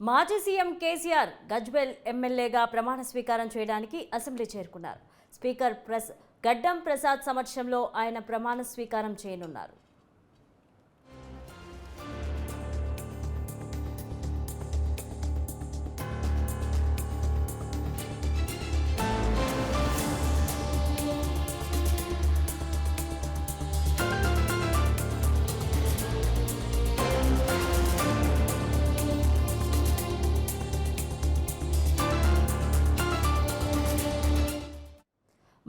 మాజీ సీఎం కేసీఆర్ గజ్బెల్ ఎమ్మెల్యేగా ప్రమాణ స్వీకారం చేయడానికి అసెంబ్లీ చేరుకున్నారు. స్పీకర్ ప్రస్ గడ్డం ప్రసాద్ సమక్షంలో ఆయన ప్రమాణ స్వీకారం చేయనున్నారు.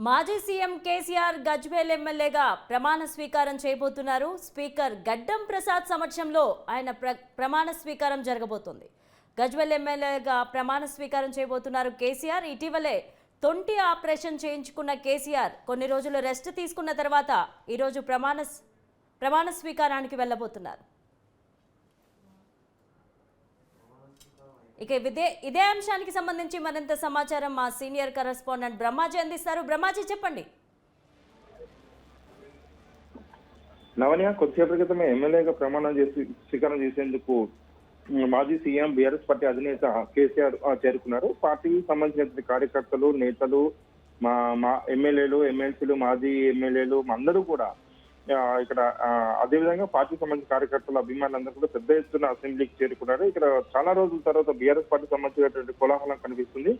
మాజీ సీఎం కేసీఆర్ గజ్వేల్ ఎమ్మెల్యేగా ప్రమాణ స్వీకారం చేయబోతున్నారు. స్పీకర్ గడ్డం ప్రసాద్ సమక్షంలో ఆయన ప్ర ప్రమాణ స్వీకారం జరగబోతోంది. గజ్వేల్ ఎమ్మెల్యేగా ప్రమాణ స్వీకారం చేయబోతున్నారు కేసీఆర్. ఇటీవలే తొంటి ఆపరేషన్ చేయించుకున్న కేసీఆర్ కొన్ని రోజులు రెస్ట్ తీసుకున్న తర్వాత ఈరోజు ప్రమాణ ప్రమాణ స్వీకారానికి వెళ్ళబోతున్నారు. ఇక ఇదే ఇదే అంశానికి సంబంధించి మరింత సమాచారం మా సీనియర్ కరెస్పాండెంట్ బ్రహ్మాజీ అందిస్తారు. బ్రహ్మాజీ చెప్పండి. నవనీయ కొద్దిసేపటి క్రితమే ఎమ్మెల్యేగా ప్రమాణం చేసి స్వీకారం చేసేందుకు మాజీ సీఎం బీఆర్ఎస్ పార్టీ అధినేత కేసీఆర్ చేరుకున్నారు. పార్టీకి సంబంధించిన కార్యకర్తలు నేతలు మా మా ఎమ్మెల్యేలు ఎమ్మెల్సీలు మాజీ ఎమ్మెల్యేలు అందరూ కూడా ఇక్కడ అదేవిధంగా పార్టీ సంబంధించిన కార్యకర్తలు అభిమానులందరూ కూడా పెద్ద ఎత్తున అసెంబ్లీకి చేరుకున్నారు. ఇక్కడ చాలా రోజుల తర్వాత బీఆర్ఎస్ పార్టీ సంబంధించినటువంటి కోలాహలం కనిపిస్తుంది.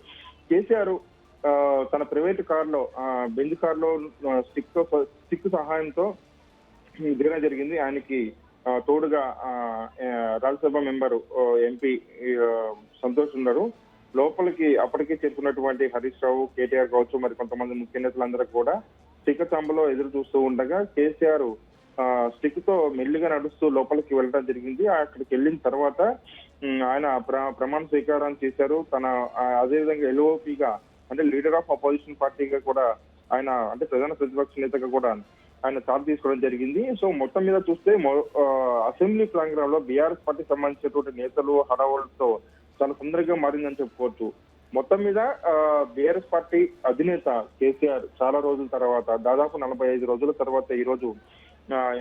కేసీఆర్ తన ప్రైవేట్ కారులో బెంజ్ కారులో స్టిక్తో స్టిక్ సహాయంతో దిగడం జరిగింది. ఆయనకి తోడుగా రాజ్యసభ మెంబరు ఎంపీ సంతోష్ ఉన్నారు. లోపలికి అప్పటికే చేరుకున్నటువంటి హరీష్ రావు కేటీఆర్ కావచ్చు మరి కొంతమంది ముఖ్య నేతలందరూ కూడా స్టిక్ చంబలో ఎదురు చూస్తూ ఉండగా కేసీఆర్ స్టిక్తో మెల్లిగా నడుస్తూ లోపలికి వెళ్ళడం జరిగింది. అక్కడికి వెళ్ళిన తర్వాత ఆయన ప్ర- ప్రమాణ స్వీకారం చేశారు. తన అదేవిధంగా ఎల్ఓపిగా అంటే లీడర్ ఆఫ్ అపోజిషన్ పార్టీగా కూడా ఆయన అంటే ప్రధాన ప్రతిపక్ష నేతగా కూడా ఆయన చార్జ్ తీసుకోవడం జరిగింది. సో మొత్తం మీద చూస్తే అసెంబ్లీ ప్రాంగణంలో బీఆర్ఎస్ పార్టీ సంబంధించినటువంటి నేతలు హడావులతో చాలా తొందరగా మారిందని చెప్పుకోవచ్చు. మొత్తం మీద బీఆర్ఎస్ పార్టీ అధినేత కేసీఆర్ చాలా రోజుల తర్వాత దాదాపు నలభై ఐదు రోజుల తర్వాత ఈ రోజు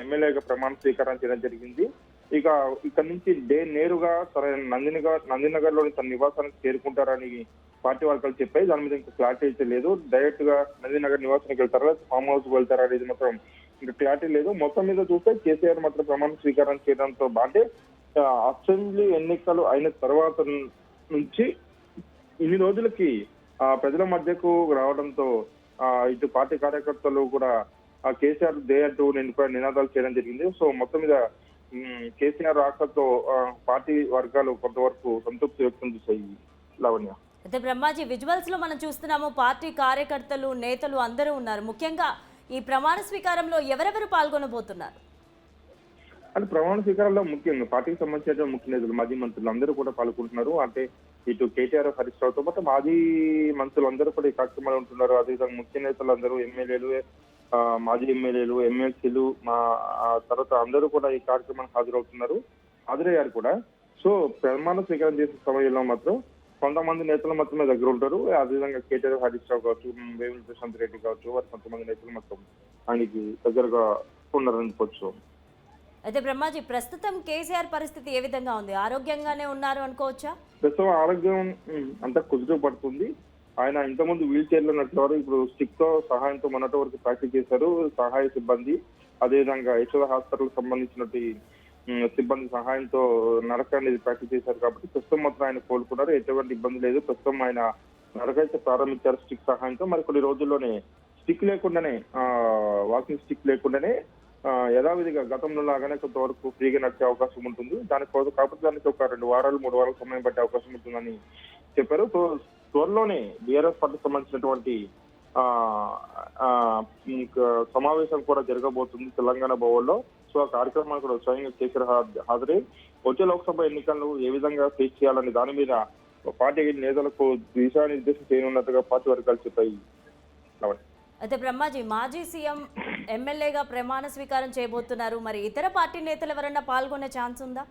ఎమ్మెల్యేగా ప్రమాణ స్వీకారం చేయడం జరిగింది. ఇక ఇక్కడ నుంచి డే నేరుగా తన నందినగర్ నందినగర్లోని తన నివాసానికి చేరుకుంటారని పార్టీ వర్గాలు చెప్పాయి. దాని మీద ఇంకా క్లారిటీ అయితే లేదు. డైరెక్ట్గా నందినగర్ నివాసానికి వెళ్తారా? లేదా ఫామ్ హౌస్ వెళ్తారా అనేది మాత్రం ఇంకా క్లారిటీ లేదు. మొత్తం మీద చూస్తే కేసీఆర్ మాత్రం ప్రమాణ స్వీకారం చేయడంతో అంటే అసెంబ్లీ ఎన్నికలు అయిన తర్వాత నుంచి ఇన్ని రోజులకి ఆ ప్రజల మధ్యకు రావడంతో ఆ ఇటు పార్టీ కార్యకర్తలు కూడా ఆ కేసీఆర్ దే అంటూ నేను కూడా నినాదాలు చేయడం జరిగింది. సో మొత్తం మీద కేసీఆర్ రాకతో ఆ, పార్టీ వర్గాలు కొంతవరకు సంతృప్తి వ్యక్తం చేశాయి లావణ్య. అయితే బ్రహ్మాజీ విజువల్స్లో మనం చూస్తున్నాము పార్టీ కార్యకర్తలు నేతలు అందరూ ఉన్నారు. ముఖ్యంగా ఈ ప్రమాణ స్వీకారంలో ఎవరెవరు పాల్గొనబోతున్నారు? అంటే ప్రమాణ స్వీకారంలో ముఖ్యంగా పార్టీకి సంబంధించిన ముఖ్య నేతలు మాజీ మంత్రులు అందరూ కూడా పాల్గొంటున్నారు. అంటే ఇటు కేటీఆర్ హరీష్ రావుతో పాటు మాజీ మంత్రులు అందరూ కూడా ఈ కార్యక్రమాలు ఉంటున్నారు. అదేవిధంగా ముఖ్య నేతలు అందరూ ఎమ్మెల్యేలు మాజీ ఎమ్మెల్యేలు ఎమ్మెల్సీలు మా తర్వాత అందరూ కూడా ఈ కార్యక్రమానికి హాజరవుతున్నారు. హాజరయ్యారు కూడా. సో ప్రమాణ స్వీకారం చేసే సమయంలో మాత్రం కొంతమంది నేతలు మాత్రమే దగ్గర ఉంటారు. అదేవిధంగా కేటీఆర్ హరీష్ రావు కావచ్చు వేముల ప్రశాంత్ రెడ్డి కావచ్చు వారు కొంతమంది నేతలు మొత్తం ఆయనకి దగ్గరగా ఉన్నారని చెప్పొచ్చు. అయితే బ్రహ్మాజీ ప్రస్తుతం కేసీఆర్ పరిస్థితి ఏ విధంగా ఉంది? ఆరోగ్యంగానే ఉన్నారు అనుకోవచ్చా? ప్రస్తుతం ఆరోగ్యం అంతా కుదుట పడుతుంది. ఆయన ఇంతకుముందు వీల్ చైర్లో నడిచేవారు ఇప్పుడు స్టిక్తో సహాయంతో మొన్నటి వరకు ప్రాక్టీస్ చేశారు. సహాయ సిబ్బంది అదేవిధంగా యశోద హాస్పిటల్ సంబంధించినటువంటి సిబ్బంది సహాయంతో నడక అనేది ప్రాక్టీస్ చేశారు కాబట్టి ప్రస్తుతం మాత్రం ఆయన కోలుకున్నారు. ఎటువంటి ఇబ్బంది లేదు. ప్రస్తుతం ఆయన నడక అయితే ప్రారంభించారు స్టిక్ సహాయంతో. మరి కొన్ని రోజుల్లోనే స్టిక్ లేకుండానే వాకింగ్ స్టిక్ లేకుండానే యథావిధిగా గతంలో లాగానే కొంతవరకు ఫ్రీగా నడిచే అవకాశం ఉంటుంది. దానికి కోసం కాకపోతే దానికి ఒక రెండు వారాలు మూడు వారాలు సమయం పట్టే అవకాశం ఉంటుందని చెప్పారు. సో త్వరలోనే బీఆర్ఎస్ పార్టీకి సంబంధించినటువంటి ఆ సమావేశం కూడా జరగబోతుంది తెలంగాణ భవన్లో. సో ఆ కార్యక్రమానికి కూడా స్వయంగా కేసీఆర్ హాజరై వచ్చే లోక్సభ ఎన్నికలను ఏ విధంగా ఫేస్ చేయాలని దాని మీద పార్టీ నేతలకు దిశానిర్దేశం చేయనున్నట్టుగా పార్టీ వర్గాలు చెప్పాయి. కాబట్టి అయితే బ్రహ్మాజీ మాజీ సీఎం ఎమ్మెల్యేగా ప్రమాణ స్వీకారం చేయబోతున్నారు. మరి ఇతర పార్టీ నేతలు ఎవరన్నా పాల్గొనే ఛాన్స్ ఉందా?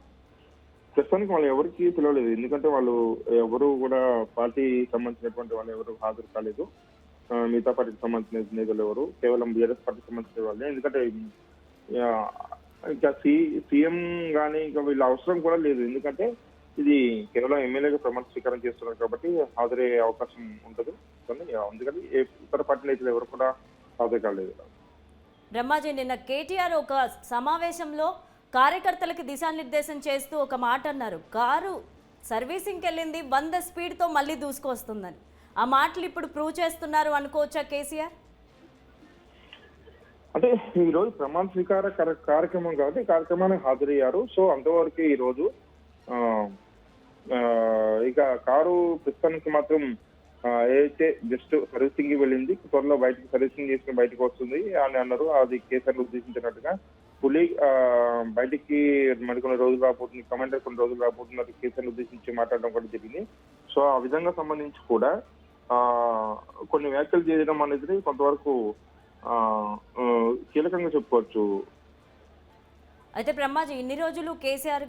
ప్రస్తుతానికి వాళ్ళు ఎవరికి పిలవలేదు. ఎందుకంటే వాళ్ళు ఎవరు కూడా పార్టీ సంబంధించినటువంటి వాళ్ళు ఎవరు హాజరు కాలేదు. మిగతా పార్టీకి సంబంధించిన నేతలు ఎవరు? కేవలం బీఆర్ఎస్ పార్టీకి సంబంధించిన వాళ్ళే. ఎందుకంటే ఇంకా సీ సీఎం కానీ ఇంకా వీళ్ళ అవసరం కూడా లేదు. ఎందుకంటే ఇది కేవలం ఎమ్మెల్యేగా ప్రమాణ స్వీకారం చేస్తున్నారు కాబట్టి హాజరయ్యే అవకాశం ఉంటుంది. కానీ అందుకని ఏ ఇతర పార్టీ నేతలు ఎవరు కూడా హాజరు కాలేదు. బ్రహ్మాజీ నిన్న కేటీఆర్ ఒక సమావేశంలో కార్యకర్తలకి దిశానిర్దేశం చేస్తూ ఒక మాట అన్నారు. కారు సర్వీసింగ్కి వెళ్ళింది వంద స్పీడ్తో మళ్ళీ దూసుకొస్తుందని. ఆ మాటలు ఇప్పుడు ప్రూవ్ చేస్తున్నారు అనుకోవచ్చా కేసీఆర్? అంటే ఈ రోజు ప్రమాణ స్వీకార కర- కార్యక్రమం కాబట్టి కార్యక్రమానికి హాజరయ్యారు. సో అంతవరకు ఈ రోజు ఇక కారు ప్రస్తుతానికి మాత్రం ఏదైతే జస్ట్ సర్వీసింగ్కి వెళ్ళింది. త్వరలో బయటకు సర్వీసింగ్ చేసుకుని బయటకు వస్తుంది అని అన్నారు. అది కేసీఆర్ ఉద్దేశించినట్టుగా. పులి బయటికి బయటికి మరికొన్ని రోజులు రాబోతుంది. కమాండర్ కొన్ని రోజులు రాబోతున్నారు కేసీఆర్ ఉద్దేశించి మాట్లాడడం కూడా జరిగింది. సో ఆ విధంగా సంబంధించి కూడా కొన్ని వ్యాఖ్యలు చేయడం అనేది కొంతవరకు కీలకంగా చెప్పుకోవచ్చు. అయితే బ్రహ్మాజీ ఇన్ని రోజులు కేసీఆర్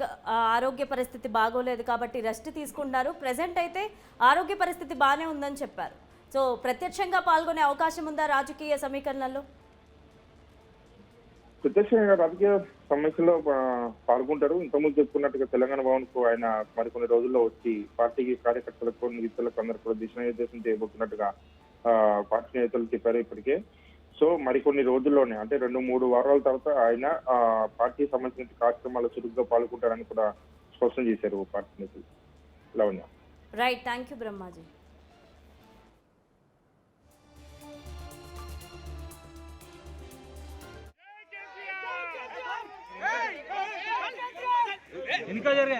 ఆరోగ్య పరిస్థితి బాగోలేదు కాబట్టి రెస్ట్ తీసుకుంటున్నారు. ప్రజెంట్ అయితే ఆరోగ్య పరిస్థితి బాగానే ఉందని చెప్పారు. సో ప్రత్యక్షంగా పాల్గొనే అవకాశం ఉందా రాజకీయ సమీకరణలో ప్రత్యక్షంగా రాజకీయ సమస్యలో పాల్గొంటారు. ఇంతకుముందు చెప్పుకున్నట్టుగా తెలంగాణ భవన్కు ఆయన మరికొన్ని రోజుల్లో వచ్చి పార్టీకి కార్యకర్తలకు నిధులకు అందరు కూడా దిశానిర్దేశం చేయబోతున్నట్టుగా ఆ, పార్టీ నేతలు చెప్పారు ఇప్పటికే. సో మరికొన్ని రోజుల్లోనే అంటే రెండు మూడు వారాల తర్వాత ఆయన పార్టీ సంబంధించిన కార్యక్రమాలు చురుగ్గా పాల్గొంటారని కూడా స్పష్టం చేశారు పార్టీ నేతలు Lavanya right thank you Brahmaji జరిగా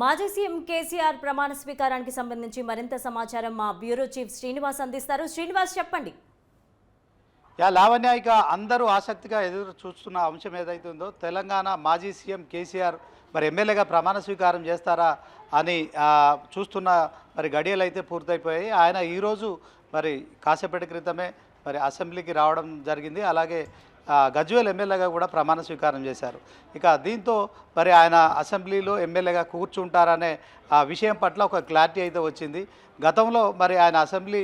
మాజీ సీఎం కేసీఆర్ ప్రమాణ స్వీకారానికి సంబంధించి మరింత సమాచారం మా బ్యూరో చీఫ్ శ్రీనివాస్ అందిస్తారు. శ్రీనివాస్ చెప్పండి. యా లావణ్య ఇక అందరూ ఆసక్తిగా ఎదురు చూస్తున్న అంశం ఏదైతే ఉందో తెలంగాణ మాజీ సీఎం కేసీఆర్ మరి ఎమ్మెల్యేగా ప్రమాణ స్వీకారం చేస్తారా అని చూస్తున్న మరి గడియలు అయితే పూర్తయిపోయాయి. ఆయన ఈరోజు మరి కాసేపటి క్రితమే మరి అసెంబ్లీకి రావడం జరిగింది. అలాగే గజ్వేల్ ఎమ్మెల్యేగా కూడా ప్రమాణ స్వీకారం చేశారు. ఇక దీంతో మరి ఆయన అసెంబ్లీలో ఎమ్మెల్యేగా కూర్చుంటారనే ఆ విషయం పట్ల ఒక క్లారిటీ అయితే వచ్చింది. గతంలో మరి ఆయన అసెంబ్లీ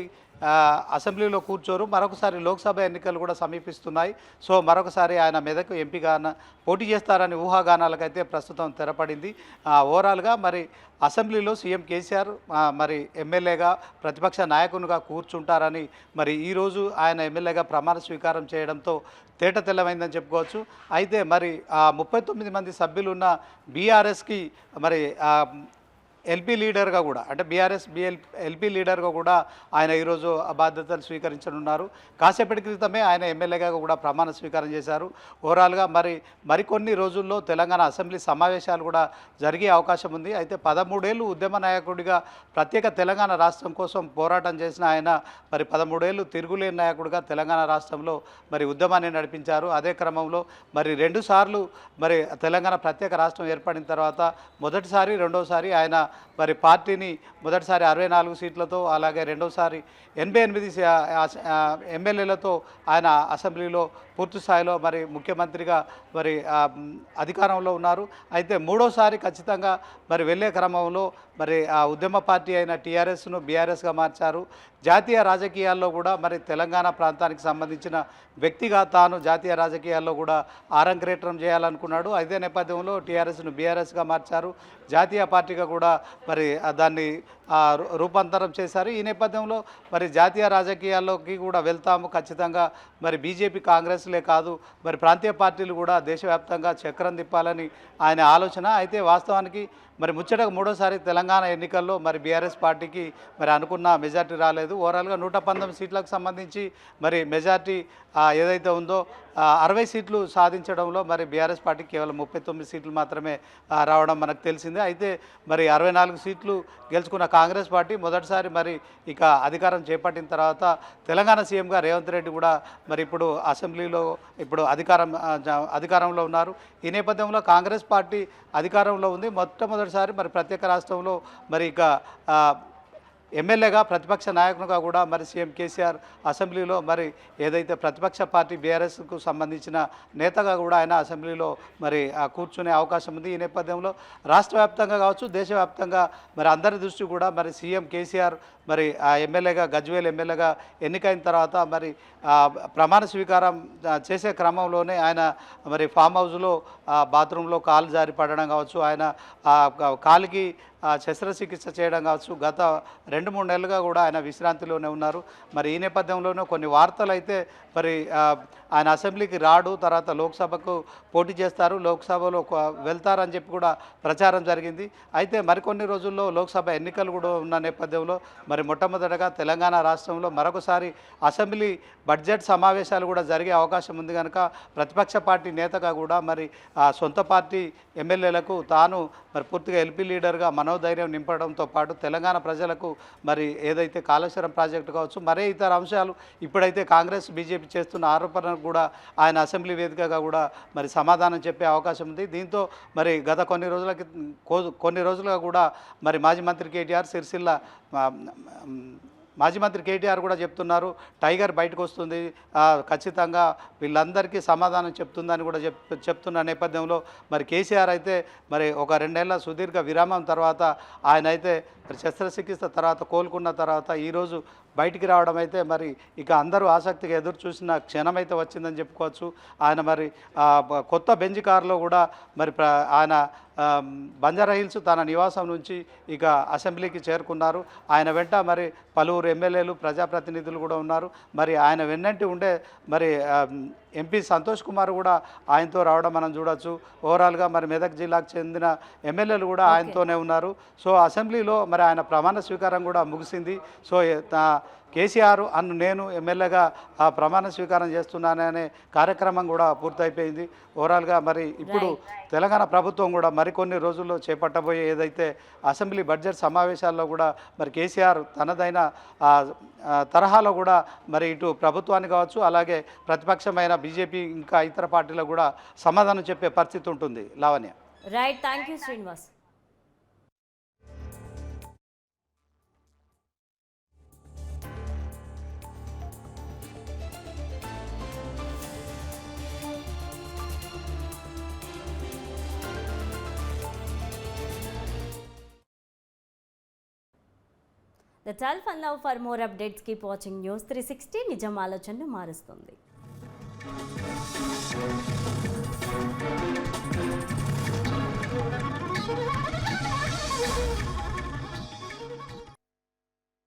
అసెంబ్లీలో కూర్చోరు. మరొకసారి లోక్సభ ఎన్నికలు కూడా సమీపిస్తున్నాయి. సో మరొకసారి ఆయన మెదక్ ఎంపీగా పోటీ చేస్తారని ఊహాగానాలకైతే ప్రస్తుతం తెరపడింది. ఆ, ఓవరాల్గా మరి అసెంబ్లీలో సీఎం కేసీఆర్ మరి ఎమ్మెల్యేగా ప్రతిపక్ష నాయకునిగా కూర్చుంటారని మరి ఈరోజు ఆయన ఎమ్మెల్యేగా ప్రమాణ స్వీకారం చేయడంతో తేట తెల్లమైందని చెప్పుకోవచ్చు. అయితే మరి ఆ ముప్పై తొమ్మిది మంది సభ్యులున్న బీఆర్ఎస్కి మరి ఎల్పీ లీడర్గా కూడా అంటే బీఆర్ఎస్ బిఎల్ ఎల్పీ లీడర్గా కూడా ఆయన ఈరోజు బాధ్యతలు స్వీకరించనున్నారు. కాసేపటి క్రితమే ఆయన ఎమ్మెల్యేగా కూడా ప్రమాణ స్వీకారం చేశారు. ఓవరాల్గా మరి మరికొన్ని రోజుల్లో తెలంగాణ అసెంబ్లీ సమావేశాలు కూడా జరిగే అవకాశం ఉంది. అయితే పదమూడేళ్ళు ఉద్యమ నాయకుడిగా ప్రత్యేక తెలంగాణ రాష్ట్రం కోసం పోరాటం చేసిన ఆయన మరి పదమూడేళ్ళు తిరుగులేని నాయకుడిగా తెలంగాణ రాష్ట్రంలో మరి ఉద్యమాన్ని నడిపించారు. అదే క్రమంలో మరి రెండుసార్లు మరి తెలంగాణ ప్రత్యేక రాష్ట్రం ఏర్పడిన తర్వాత మొదటిసారి రెండోసారి ఆయన మరి పార్టీని మొదటిసారి అరవై నాలుగు సీట్లతో అలాగే రెండోసారి ఎనభై ఎనిమిది ఎమ్మెల్యేలతో ఆయన అసెంబ్లీలో పూర్తి స్థాయిలో మరి ముఖ్యమంత్రిగా మరి అధికారంలో ఉన్నారు. అయితే మూడోసారి ఖచ్చితంగా మరి వెళ్ళే క్రమంలో మరి ఆ ఉద్యమ పార్టీ అయిన టీఆర్ఎస్ను బీఆర్ఎస్గా మార్చారు. జాతీయ రాజకీయాల్లో కూడా మరి తెలంగాణ ప్రాంతానికి సంబంధించిన వ్యక్తిగా తాను జాతీయ రాజకీయాల్లో కూడా ఆరంగరేట్రం చేయాలనుకున్నాడు. అదే నేపథ్యంలో టీఆర్ఎస్ను బీఆర్ఎస్గా మార్చారు. జాతీయ పార్టీగా కూడా మరి దాన్ని రూపాంతరం చేశారు. ఈ నేపథ్యంలో మరి జాతీయ రాజకీయాల్లోకి కూడా వెళ్తాము ఖచ్చితంగా. మరి బీజేపీ కాంగ్రెస్ కాంగ్రెస్లే కాదు మరి ప్రాంతీయ పార్టీలు కూడా దేశవ్యాప్తంగా చక్రం తిప్పాలని ఆయన ఆలోచన. అయితే వాస్తవానికి మరి ముచ్చటకు మూడోసారి తెలంగాణ ఎన్నికల్లో మరి బీఆర్ఎస్ పార్టీకి మరి అనుకున్న మెజార్టీ రాలేదు. ఓవరాల్గా నూట పంతొమ్మిది సీట్లకు సంబంధించి మరి మెజార్టీ ఏదైతే ఉందో అరవై సీట్లు సాధించడంలో మరి బీఆర్ఎస్ పార్టీ కేవలం ముప్పై తొమ్మిది సీట్లు మాత్రమే రావడం మనకు తెలిసిందే. అయితే మరి అరవై నాలుగు సీట్లు గెలుచుకున్న కాంగ్రెస్ పార్టీ మొదటిసారి మరి ఇక అధికారం చేపట్టిన తర్వాత తెలంగాణ సీఎంగా రేవంత్ రెడ్డి కూడా మరి ఇప్పుడు అసెంబ్లీలో ఇప్పుడు అధికారం అధికారంలో ఉన్నారు. ఈ నేపథ్యంలో కాంగ్రెస్ పార్టీ అధికారంలో ఉంది. మొట్టమొదటిసారి మరి ప్రత్యేక రాష్ట్రంలో మరి ఇక ఎమ్మెల్యేగా ప్రతిపక్ష నాయకునిగా కూడా మరి సీఎం కేసీఆర్ అసెంబ్లీలో మరి ఏదైతే ప్రతిపక్ష పార్టీ బీఆర్ఎస్కు సంబంధించిన నేతగా కూడా ఆయన అసెంబ్లీలో మరి ఆ, కూర్చునే అవకాశం ఉంది. ఈ నేపథ్యంలో రాష్ట్ర వ్యాప్తంగా కావచ్చు దేశవ్యాప్తంగా మరి అందరి దృష్టి కూడా మరి సీఎం కేసీఆర్ మరి ఆ ఎమ్మెల్యేగా గజ్వేల్ ఎమ్మెల్యేగా ఎన్నికైన తర్వాత మరి ప్రమాణ స్వీకారం చేసే క్రమంలోనే ఆయన మరి ఫామ్ హౌస్లో బాత్రూంలో కాలు జారి పడడం కావచ్చు ఆయన కాలుకి కాలికి శస్త్రచికిత్స చేయడం కావచ్చు గత రెండు మూడు నెలలుగా కూడా ఆయన విశ్రాంతిలోనే ఉన్నారు. మరి ఈ నేపథ్యంలోనే కొన్ని వార్తలు అయితే మరి ఆయన అసెంబ్లీకి రాడు తర్వాత లోక్సభకు పోటీ చేస్తారు లోక్సభలో వెళ్తారని చెప్పి కూడా ప్రచారం జరిగింది. అయితే మరికొన్ని రోజుల్లో లోక్సభ ఎన్నికలు కూడా ఉన్న నేపథ్యంలో మరి మొట్టమొదటగా తెలంగాణ రాష్ట్రంలో మరొకసారి అసెంబ్లీ బడ్జెట్ సమావేశాలు కూడా జరిగే అవకాశం ఉంది కనుక ప్రతిపక్ష పార్టీ నేతగా కూడా మరి ఆ సొంత పార్టీ ఎమ్మెల్యేలకు తాను మరి పూర్తిగా ఎల్పీ లీడర్గా మనోధైర్యం నింపడంతో పాటు తెలంగాణ ప్రజలకు మరి ఏదైతే కాళేశ్వరం ప్రాజెక్టు కావచ్చు మరే ఇతర అంశాలు ఇప్పుడైతే కాంగ్రెస్ బీజేపీ చేస్తున్న ఆరోపణలకు కూడా ఆయన అసెంబ్లీ వేదికగా కూడా మరి సమాధానం చెప్పే అవకాశం ఉంది. దీంతో మరి గత కొన్ని రోజులకి కొన్ని రోజులుగా కూడా మరి మాజీ మంత్రి కేటీఆర్ సిరిసిల్ల మాజీ మంత్రి కేటీఆర్ కూడా చెప్తున్నారు టైగర్ బయటకు వస్తుంది ఖచ్చితంగా వీళ్ళందరికీ సమాధానం చెప్తుందని కూడా చెప్ చెప్తున్న నేపథ్యంలో మరి కేసీఆర్ అయితే మరి ఒక రెండేళ్ళ సుదీర్ఘ విరామం తర్వాత ఆయన అయితే మరి శస్త్రచికిత్స తర్వాత కోలుకున్న తర్వాత ఈరోజు బయటికి రావడం అయితే మరి ఇక అందరూ ఆసక్తిగా ఎదురు చూసిన క్షణం అయితే వచ్చిందని చెప్పుకోవచ్చు. ఆయన మరి కొత్త బెంజ్ కారులో కూడా మరి ప్ర- ఆయన ఆ, బంజారా హిల్స్ తన నివాసం నుంచి ఇక అసెంబ్లీకి చేరుకున్నారు. ఆయన వెంట మరి పలువురు ఎమ్మెల్యేలు ప్రజాప్రతినిధులు కూడా ఉన్నారు. మరి ఆయన వెన్నంటి ఉండే మరి ఎంపీ సంతోష్ కుమార్ కూడా ఆయనతో రావడం మనం చూడొచ్చు. ఓవరాల్గా మరి మెదక్ జిల్లాకు చెందిన ఎమ్మెల్యేలు కూడా ఆయనతోనే ఉన్నారు. సో అసెంబ్లీలో మరి ఆయన ప్రమాణ స్వీకారం కూడా ముగిసింది. సో కేసీఆర్ అన్ను నేను ఎమ్మెల్యేగా ఆ ప్రమాణ స్వీకారం చేస్తున్నాననే కార్యక్రమం కూడా పూర్తయిపోయింది. ఓవరాల్గా మరి ఇప్పుడు తెలంగాణ ప్రభుత్వం కూడా మరికొన్ని రోజుల్లో చేపట్టబోయే ఏదైతే అసెంబ్లీ బడ్జెట్ సమావేశాల్లో కూడా మరి కేసీఆర్ తనదైన తరహాలో కూడా మరి ఇటు ప్రభుత్వాన్ని కావచ్చు అలాగే ప్రతిపక్షమైన బీజేపీ ఇంకా ఇతర పార్టీలకు కూడా సమాధానం చెప్పే పరిస్థితి ఉంటుంది. Lavanya. Right thank you Srinivas the టల్ఫ్ for more updates watching news three sixty నిజం ఆలోచనను మారుస్తుంది.